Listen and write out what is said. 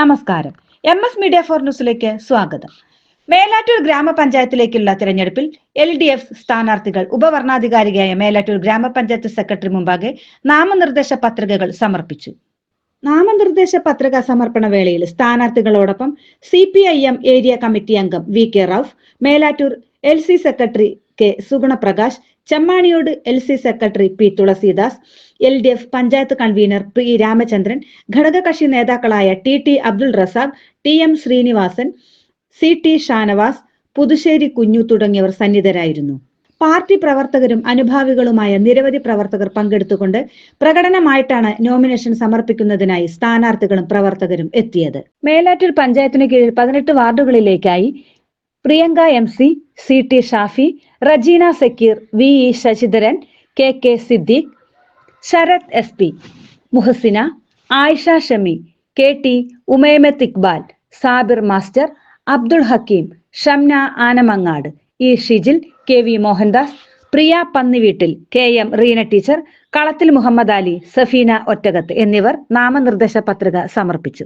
നമസ്കാരം. M S media for ന്യൂസിലേക്ക് സ്വാഗതം. മേലാറ്റൂർ ഗ്രാമപഞ്ചായത്തിലേക്കുള്ള തിരഞ്ഞെടുപ്പിൽ എൽ ഡി എഫ് സ്ഥാനാർത്ഥികൾ ഉപവർണാധികാരിയായ മേലാറ്റൂർ ഗ്രാമപഞ്ചായത്ത് സെക്രട്ടറി മുമ്പാകെ നാമനിർദ്ദേശ പത്രികകൾ സമർപ്പിച്ചു. നാമനിർദ്ദേശ പത്രിക സമർപ്പണ വേളയിൽ സ്ഥാനാർത്ഥികളോടൊപ്പം C P I M area committee അംഗം V K Rauf Melattur L C secretary K Sugunaprakash Chemmaniyode L C secretary P Thulasidas L D F panchayat convener P Ramachandran ഘടകകക്ഷി നേതാക്കളായ T T Abdul Razak T M Srinivasan C T Shanavas Puthussery Kunju തുടങ്ങിയവർ സന്നിധരായിരുന്നു. Party പ്രവർത്തകരും അനുഭാവികളുമായ നിരവധി പ്രവർത്തകർ പങ്കെടുത്തുകൊണ്ട് പ്രകടനമായിട്ടാണ് nomination സമർപ്പിക്കുന്നതിനായി സ്ഥാനാർത്ഥികളും പ്രവർത്തകരും എത്തിയത്. മേലാറ്റൂർ പഞ്ചായത്തിന് കീഴിൽ പതിനെട്ട് വാർഡുകളിലേക്കായി Priyanka M C C T Shafi Rajeena Sakeer V E Sasidharan K K Siddique Sarath S P Muhasina Ayisha Shami K T Umemath Iqbal Sabir master Abdul Hakeem Shamna Anamangad E Shijil K V Mohandas Priya Pannivettil K M Reena teacher Kalathil Muhammad Ali Safina ഒറ്റകത്ത് എന്നിവർ നാമനിർദ്ദേശ പത്രിക സമർപ്പിച്ചു.